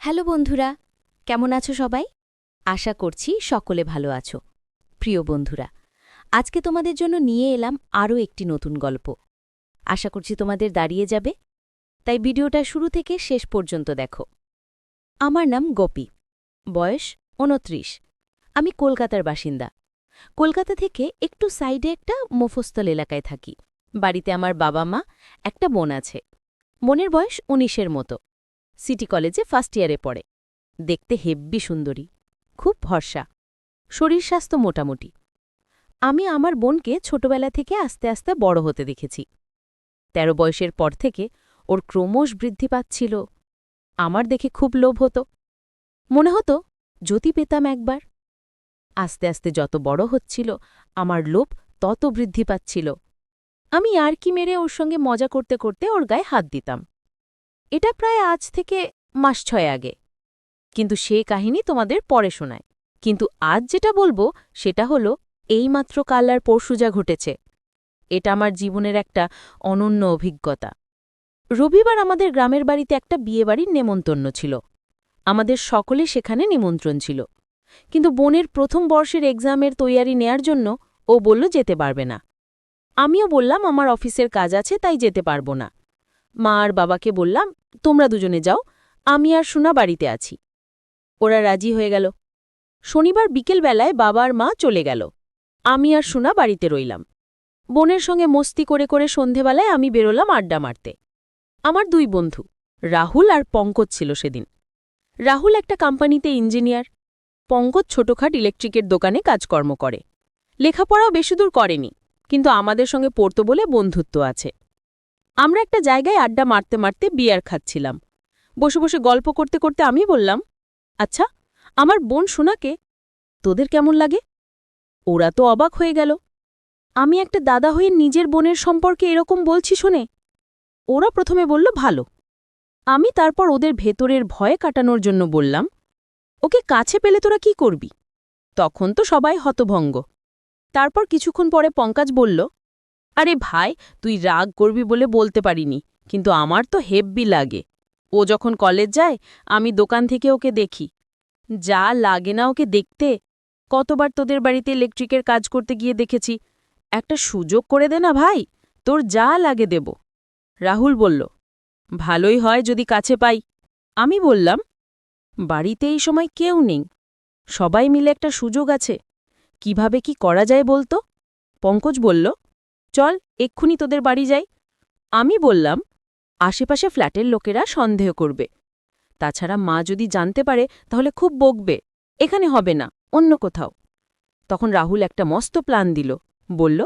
Hello বন্ধুরা, কেমন আছো সবাই? আশা করছি সকলে ভালো আছো। প্রিয় বন্ধুরা, আজকে তোমাদের জন্য নিয়ে এলাম আরও একটি নতুন গল্প। আশা করছি তোমাদের দাঁড়িয়ে যাবে। তাই ভিডিওটা শুরু থেকে শেষ পর্যন্ত দেখো। আমার নাম গোপী, বয়স উনত্রিশ আমি কলকাতার বাসিন্দা। কলকাতা থেকে একটু সাইডে একটা মফস্তল এলাকায় থাকি। বাড়িতে আমার বাবা মা একটা বোন আছে। বোনের বয়স উনিশের মতো। সিটি কলেজে ফার্স্ট ইয়ারে পড়ে। দেখতে হেব্বি সুন্দরী, খুব ভরসা। শরীর স্বাস্থ্য মোটামুটি। আমি আমার বোনকে ছোটবেলা থেকে আস্তে আস্তে বড় হতে দেখেছি। তেরো বয়সের পর থেকে ওর ক্রমশ বৃদ্ধি পাচ্ছিল। আমার দেখে খুব লোভ হতো। মনে হতো যদি পেতাম একবার। আস্তে আস্তে যত বড় হচ্ছিল, আমার লোভ তত বৃদ্ধি পাচ্ছিল। আমি আর কি মেরে ওর সঙ্গে মজা করতে করতে ওর গায়ে হাত দিতাম। এটা প্রায় আজ থেকে মাস ছয় আগে। কিন্তু সে কাহিনী তোমাদের পরে শোনায়। কিন্তু আজ যেটা বলব, সেটা হলো, এইমাত্র কাল আর পরশু যা ঘটেছে, এটা আমার জীবনের একটা অনন্য অভিজ্ঞতা। রবিবার আমাদের গ্রামের বাড়িতে একটা বিয়েবাড়ির নেমন্তন্ন ছিল। আমাদের সকলে সেখানে নিমন্ত্রণ ছিল। কিন্তু বোনের প্রথম বর্ষের এক্সামের তৈয়ারি নেয়ার জন্য ও বলল যেতে পারবে না। আমিও বললাম, আমার অফিসের কাজ আছে, তাই যেতে পারব না। মা আর বাবাকে বললাম তোমরা দুজনে যাও, আমি আর সোনা বাড়িতে আছি। ওরা রাজি হয়ে গেল। শনিবার বিকেলবেলায় বাবা আর মা চলে গেল। আমি আর সোনা বাড়িতে রইলাম। বোনের সঙ্গে মস্তি করে করে সন্ধেবেলায় আমি বেরোলাম আড্ডা মারতে। আমার দুই বন্ধু, রাহুল আর পঙ্কজ ছিল সেদিন। রাহুল একটা কোম্পানিতে ইঞ্জিনিয়ার, পঙ্কজ ছোটখাট ইলেকট্রিকের দোকানে কাজকর্ম করে। লেখাপড়াও বেশিদূর করেনি, কিন্তু আমাদের সঙ্গে পড়তো বলে বন্ধুত্ব আছে। আমরা একটা জায়গায় আড্ডা মারতে মারতে বিয়ার খাচ্ছিলাম। বসে বসে গল্প করতে করতে আমি বললাম আচ্ছা আমার বোন সোনাকে তোদের কেমন লাগে? ওরা তো অবাক হয়ে গেল। আমি একটা দাদা হয়ে নিজের বোনের সম্পর্কে এরকম বলছি শোনে? ওরা প্রথমে বলল, ভালো। আমি তারপর ওদের ভেতরের ভয় কাটানোর জন্য বললাম, ওকে কাছে পেলে তোরা কি করবি? তখন তো সবাই হতভঙ্গ। তারপর কিছুক্ষণ পরে পঙ্কাজ বলল আরে ভাই, তুই রাগ করবি বলে বলতে পারিনি, কিন্তু আমার তো হেব্বি লাগে। ও যখন কলেজ যায়, আমি দোকান থেকে ওকে দেখি। যা লাগে না ওকে দেখতে। কতবার তোদের বাড়িতে ইলেকট্রিকের কাজ করতে গিয়ে দেখেছি। একটা সুযোগ করে দে না ভাই, তোর যা লাগে দেব। রাহুল বলল, ভালোই হয় যদি কাছে পাই। আমি বললাম, বাড়িতে এই সময় কেউ নেই। সবাই মিলে একটা সুযোগ আছে। কীভাবে কি করা যায় বলতো? পঙ্কজ বলল চল, এক্ষুনি তোদের বাড়ি যাই। আমি বললাম, আশেপাশে ফ্ল্যাটের লোকেরা সন্দেহ করবে। তাছাড়া মা যদি জানতে পারে, তাহলে খুব বকবে। এখানে হবে না, অন্য কোথাও। তখন রাহুল একটা মস্ত প্ল্যান দিল। বলল,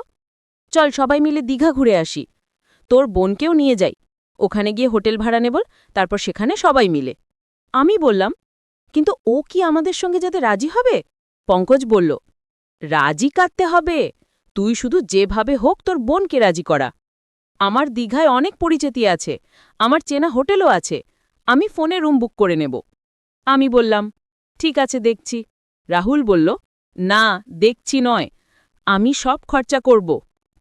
চল সবাই মিলে দীঘা ঘুরে আসি। তোর বোনকেও নিয়ে যাই। ওখানে গিয়ে হোটেল ভাড়া নেব, তারপর সেখানে সবাই মিলে। আমি বললাম, কিন্তু ও কি আমাদের সঙ্গে যাতে রাজি হবে? পঙ্কজ বলল, রাজি কাটতে হবে। তুই শুধু যেভাবে হোক তোর বোনকে রাজি করা। আমার দীঘায় অনেক পরিচিতি আছে, আমার চেনা হোটেলও আছে, আমি ফোনে রুম বুক করে নেব। আমি বললাম, ঠিক আছে, দেখছি। রাহুল বলল, না, দেখছি নয়, আমি সব খরচা করব,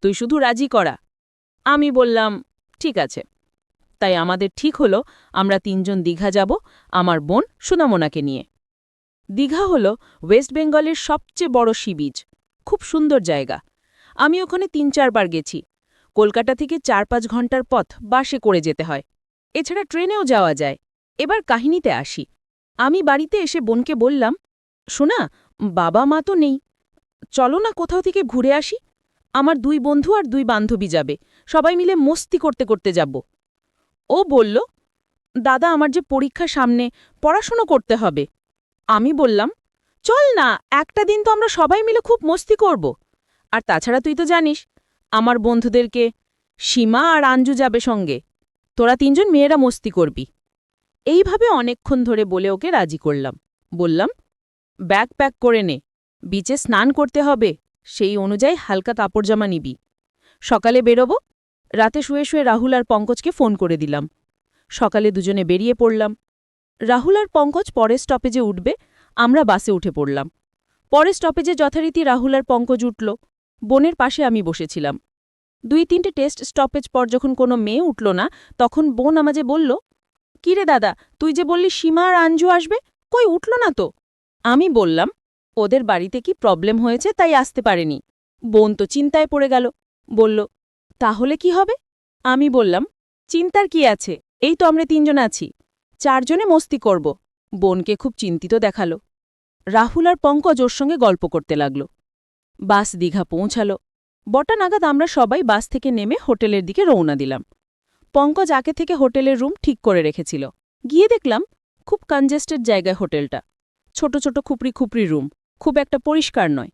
তুই শুধু রাজি করা। আমি বললাম, ঠিক আছে। তাই আমাদের ঠিক হলো, আমরা তিনজন দীঘা যাব, আমার বোন সুনামোনাকে নিয়ে। দীঘা হল ওয়েস্ট বেঙ্গলের সবচেয়ে বড় সি বিচ, খুব সুন্দর জায়গা। আমি ওখানে তিন চারবার গেছি। কলকাতা থেকে চার পাঁচ ঘণ্টার পথ বাসে করে যেতে হয়। এছাড়া ট্রেনেও যাওয়া যায়। এবার কাহিনীতে আসি। আমি বাড়িতে এসে বোনকে বললাম শোনা বাবা মা তো নেই। চলো না কোথাও থেকে ঘুরে আসি। আমার দুই বন্ধু আর দুই বান্ধবী যাবে। সবাই মিলে মস্তি করতে করতে যাব। ও বলল, দাদা, আমার যে পরীক্ষা সামনে, পড়াশুনো করতে হবে। আমি বললাম, চল না, একটা দিন তো আমরা সবাই মিলে খুব মস্তি করব। আর তাছাড়া তুই তো জানিস, আমার বন্ধুদেরকে সীমা আর আঞ্জু যাবে সঙ্গে। তোরা তিনজন মেয়েরা মস্তি করবি। এইভাবে অনেকক্ষণ ধরে বলে ওকে রাজি করলাম। বললাম, ব্যাগ প্যাক করে নে। বিচে স্নান করতে হবে। সেই অনুযায়ী হালকা কাপড়জামা নিবি। সকালে বেরোব। রাতে শুয়ে শুয়ে রাহুল আর পঙ্কজকে ফোন করে দিলাম। সকালে দুজনে বেরিয়ে পড়লাম। রাহুল আর পঙ্কজ পরের স্টপেজে উঠবে। আমরা বাসে উঠে পড়লাম। পরের স্টপেজে যথারীতি রাহুল আর পঙ্কজ উঠল। বোনের পাশে আমি বসেছিলাম। দুই তিনটে টেস্ট স্টপেজ পর যখন কোনো মেয়ে উঠল না, তখন বোন আমাজে বলল কিরে দাদা, তুই যে বললি সীমা আর আঞ্জু আসবে, কই উঠল না তো? আমি বললাম, ওদের বাড়িতে কি প্রবলেম হয়েছে তাই আসতে পারেনি। বোন তো চিন্তায় পড়ে গেল, বলল, তাহলে কি হবে? আমি বললাম, চিন্তার কি আছে? এই তো আমরা তিনজন আছি, চারজনে মস্তি করব। বোনকে খুব চিন্তিত দেখাল। রাহুল আর পঙ্কজ ওর সঙ্গে গল্প করতে লাগল। বাস দীঘা পৌঁছালো। বটা নাগাদ আমরা সবাই বাস থেকে নেমে হোটেলের দিকে রওনা দিলাম। পঙ্কজ আগে থেকে হোটেলের রুম ঠিক করে রেখেছিল। গিয়ে দেখলাম, খুব কনজেস্টেড জায়গায় হোটেলটা। ছোট ছোট খুপড়ি খুপড়ি রুম, খুব একটা পরিষ্কার নয়।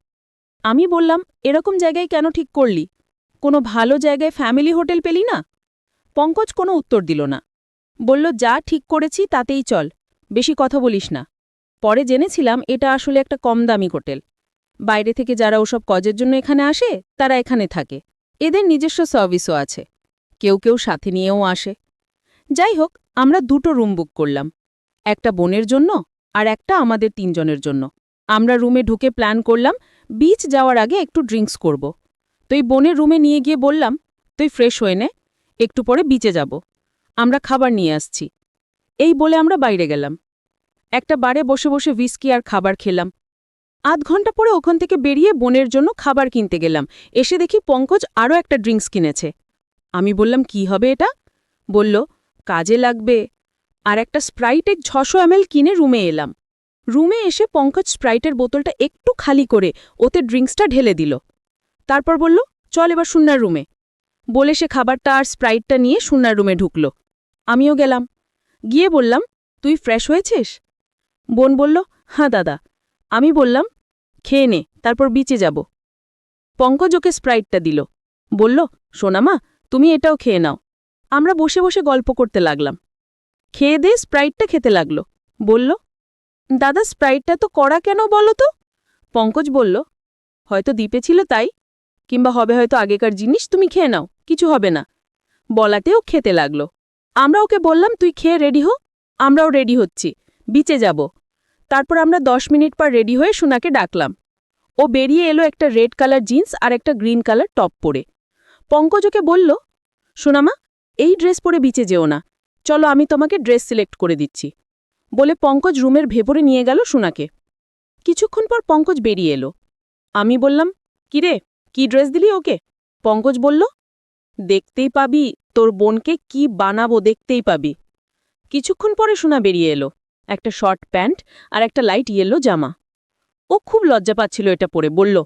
আমি বললাম, এরকম জায়গায় কেন ঠিক করলি? কোনো ভালো জায়গায় ফ্যামিলি হোটেল পেলি না? পঙ্কজ কোনো উত্তর দিল না। বলল, যা ঠিক করেছি তাতেই চল, বেশি কথা বলিস না। পরে জেনেছিলাম, এটা আসলে একটা কম দামি হোটেল। বাইরে থেকে যারা ওসব কজের জন্য এখানে আসে, তারা এখানে থাকে। এদের নিজস্ব সার্ভিসও আছে। কেউ কেউ সাথে নিয়েও আসে। যাই হোক, আমরা দুটো রুম বুক করলাম। একটা বোনের জন্য আর একটা আমাদের তিনজনের জন্য। আমরা রুমে ঢুকে প্ল্যান করলাম, বিচ যাওয়ার আগে একটু ড্রিঙ্কস করব। তুই বোনের রুমে নিয়ে গিয়ে বললাম, তুই ফ্রেশ হয়ে নে, একটু পরে বিচে যাব। আমরা খাবার নিয়ে আসছি। এই বলে আমরা বাইরে গেলাম। একটা বারে বসে বসে উইস্কি আর খাবার খেলাম। আধ ঘণ্টা পরে ওখান থেকে বেরিয়ে বোনের জন্য খাবার কিনতে গেলাম। এসে দেখি পঙ্কজ আরও একটা ড্রিঙ্কস কিনেছে। আমি বললাম, কি হবে এটা? বলল, কাজে লাগবে। আর একটা স্প্রাইটের ছশো এমএল কিনে রুমে এলাম। রুমে এসে পঙ্কজ স্প্রাইটের বোতলটা একটু খালি করে ওতে ড্রিঙ্কসটা ঢেলে দিল। তারপর বলল, চল এবার সুন্নার রুমে। বলে সে খাবারটা আর স্প্রাইটটা নিয়ে সুন্নার রুমে ঢুকল। আমিও গেলাম। গিয়ে বললাম, তুই ফ্রেশ হয়েছিস? বোন বলল হ্যাঁ দাদা। আমি বললাম খেয়ে নে, তারপর বিচে যাব। পঙ্কজ ওকে স্প্রাইটটা দিল। বলল, সোনামা, তুমি এটাও খেয়ে নাও। আমরা বসে বসে গল্প করতে লাগলাম। খেয়ে দিয়ে স্প্রাইটটা খেতে লাগল। বলল, দাদা, স্প্রাইটটা তো করা কেন বলো তো? পঙ্কজ বলল, হয়তো দ্বীপে ছিল তাই, কিংবা হবে হয়তো আগেকার জিনিস, তুমি খেয়ে নাও, কিছু হবে না। বলাতেও খেতে লাগল। আমরা ওকে বললাম, তুই খেয়ে রেডি হো। আমরাও রেডি হচ্ছি, বিচে যাব। তারপর আমরা দশ মিনিট পর রেডি হয়ে সোনাকে ডাকলাম। ও বেরিয়ে এলো একটা রেড কালার জিন্স আর একটা গ্রিন কালার টপ পরে। পঙ্কজ ওকে বলল, সোনামা, এই ড্রেস পরে বিচে যেও না। চলো আমি তোমাকে ড্রেস সিলেক্ট করে দিচ্ছি। বলে পঙ্কজ রুমের ভেতরে নিয়ে গেল সোনাকে। কিছুক্ষণ পর পঙ্কজ বেরিয়ে এলো। আমি বললাম কিরে কি ড্রেস দিলি ওকে? পঙ্কজ বলল, দেখতেই পাবি, তোর বোনকে কি বানাবো দেখতেই পাবি। কিছুক্ষণ পরে সোনা বেরিয়ে এলো। একটা শর্ট প্যান্ট আর একটা লাইট ইয়েলো জামা। ও খুব লজ্জা পাচ্ছিল এটা পরে, বলল,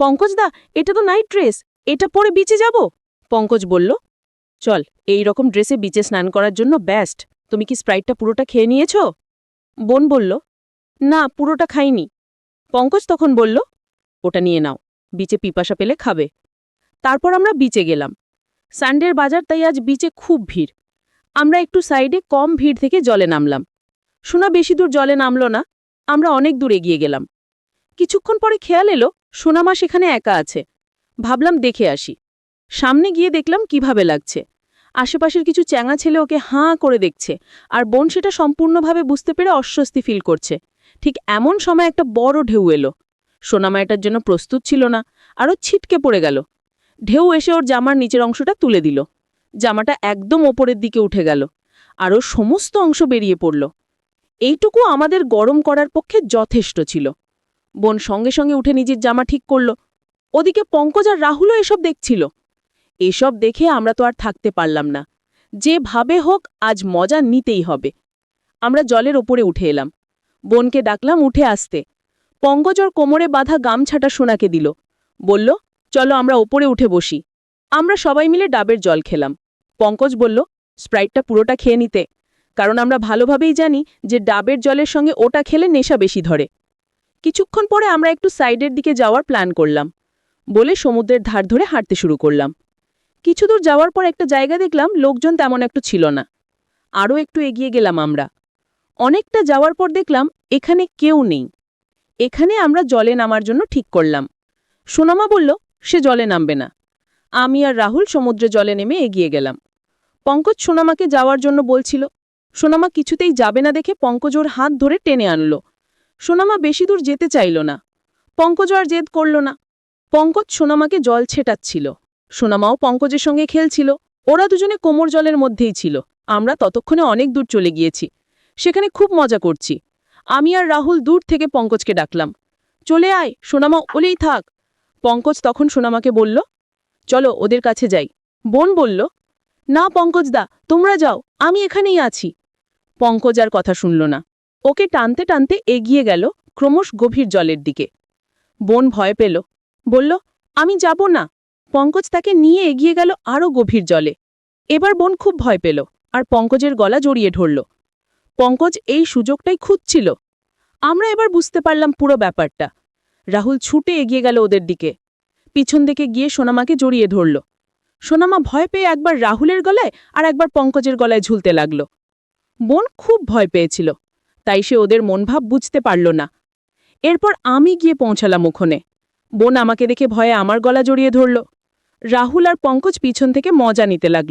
পঙ্কজদা, এটা তো নাইট ড্রেস, এটা পরে বিচে যাব? পঙ্কজ বলল, চল, এই রকম ড্রেসে বিচে স্নান করার জন্য ব্যাস্ট তুমি কি স্প্রাইটটা পুরোটা খেয়ে নিয়েছ? বোন বলল, না, পুরোটা খাইনি। পঙ্কজ তখন বলল, ওটা নিয়ে নাও বিচে পিপাসা পেলে খাবে। তারপর আমরা বিচে গেলাম। সানডের বাজার তাই আজ বিচে খুব ভিড়। আমরা একটু সাইডে কম ভিড় থেকে জলে নামলাম। সোনা বেশি দূর জলে নামল না, আমরা অনেক দূর এগিয়ে গেলাম। কিছুক্ষণ পরে খেয়াল এলো সোনামা সেখানে একা আছে। ভাবলাম দেখে আসি। সামনে গিয়ে দেখলাম কীভাবে লাগছে। আশেপাশের কিছু চ্যাঙা ছেলে ওকে হাঁ করে দেখছে, আর বোন সেটা সম্পূর্ণভাবে বুঝতে পেরে অস্বস্তি ফিল করছে। ঠিক এমন সময় একটা বড় ঢেউ এলো। সোনামা এটার জন্য প্রস্তুত ছিল না, আরও ছিটকে পড়ে গেল। ঢেউ এসে ওর জামার নিচের অংশটা তুলে দিল। জামাটা একদম ওপরের দিকে উঠে গেল আর ওর সমস্ত অংশ বেরিয়ে পড়ল। এইটুকু আমাদের গরম করার পক্ষে যথেষ্ট ছিল। বোন সঙ্গে সঙ্গে উঠে নিজের জামা ঠিক করল। ওদিকে পঙ্কজ আর রাহুলও এসব দেখছিল। এসব দেখে আমরা তো আর থাকতে পারলাম না। যেভাবে হোক, আজ মজা নিতেই হবে। আমরা জলের ওপরে উঠে এলাম। বোনকে ডাকলাম উঠে আসতে। পঙ্কজ ওর কোমরে বাঁধা গামছাটা সোনাকে দিল। বলল, চলো আমরা ওপরে উঠে বসি। আমরা সবাই মিলে ডাবের জল খেলাম। পঙ্কজ বলল, স্প্রাইটটা পুরোটা খেয়ে নিতে। কারণ আমরা ভালোভাবেই জানি যে ডাবের জলের সঙ্গে ওটা খেলে নেশা বেশি ধরে। কিছুক্ষণ পরে আমরা একটু সাইডের দিকে যাওয়ার প্ল্যান করলাম। বলে সমুদ্রের ধার ধরে হাঁটতে শুরু করলাম। কিছুদূর যাওয়ার পর একটা জায়গা দেখলাম, লোকজন তেমন একটু ছিল না। আরও একটু এগিয়ে গেলাম আমরা। অনেকটা যাওয়ার পর দেখলাম, এখানে কেউ নেই। এখানে আমরা জলে নামার জন্য ঠিক করলাম। সোনামা বলল, সে জলে নামবে না। আমি আর রাহুল সমুদ্রে জলে নেমে এগিয়ে গেলাম। পঙ্কজ সোনামাকে যাওয়ার জন্য বলছিল সোনামা কিছুতেই যাবে না দেখে পঙ্কজ ওর হাত ধরে টেনে আনল। সোনামা বেশি দূর যেতে চাইল না। পঙ্কজ আর জেদ করল না। পঙ্কজ সোনামাকে জল ছেটাচ্ছিল। সোনামাও পঙ্কজের সঙ্গে খেলছিল। ওরা দুজনে কোমর জলের মধ্যেই ছিল। আমরা ততক্ষণে অনেক দূর চলে গিয়েছি। সেখানে খুব মজা করছি। আমি আর রাহুল দূর থেকে পঙ্কজকে ডাকলাম। চলে আয়, সোনামা, ওলেই থাক। পঙ্কজ তখন সোনামাকে বলল, চলো, ওদের কাছে যাই। বোন বলল, না পঙ্কজদা, তোমরা যাও, আমি এখানেই আছি। পঙ্কজ আর কথা শুনল না। ওকে টানতে টানতে এগিয়ে গেল ক্রমশ গভীর জলের দিকে। বোন ভয় পেল। বলল, আমি যাব না। পঙ্কজ তাকে নিয়ে এগিয়ে গেল আরও গভীর জলে। এবার বোন খুব ভয় পেল আর পঙ্কজের গলা জড়িয়ে ধরল। পঙ্কজ এই সুযোগটাই খুঁজছিল। আমরা এবার বুঝতে পারলাম পুরো ব্যাপারটা। রাহুল ছুটে এগিয়ে গেল ওদের দিকে। পিছন দিকে গিয়ে সোনামাকে জড়িয়ে ধরল। সোনামা ভয় পেয়ে একবার রাহুলের গলায় আর একবার পঙ্কজের গলায় ঝুলতে লাগল। বোন খুব ভয় পেয়েছিল, তাই সে ওদের মনভাব বুঝতে পারল না। এরপর আমি গিয়ে পৌঁছালাম ওখানে। বোন আমাকে দেখে ভয়ে আমার গলা জড়িয়ে ধরল। রাহুল আর পঙ্কজ পিছন থেকে মজা নিতে লাগল।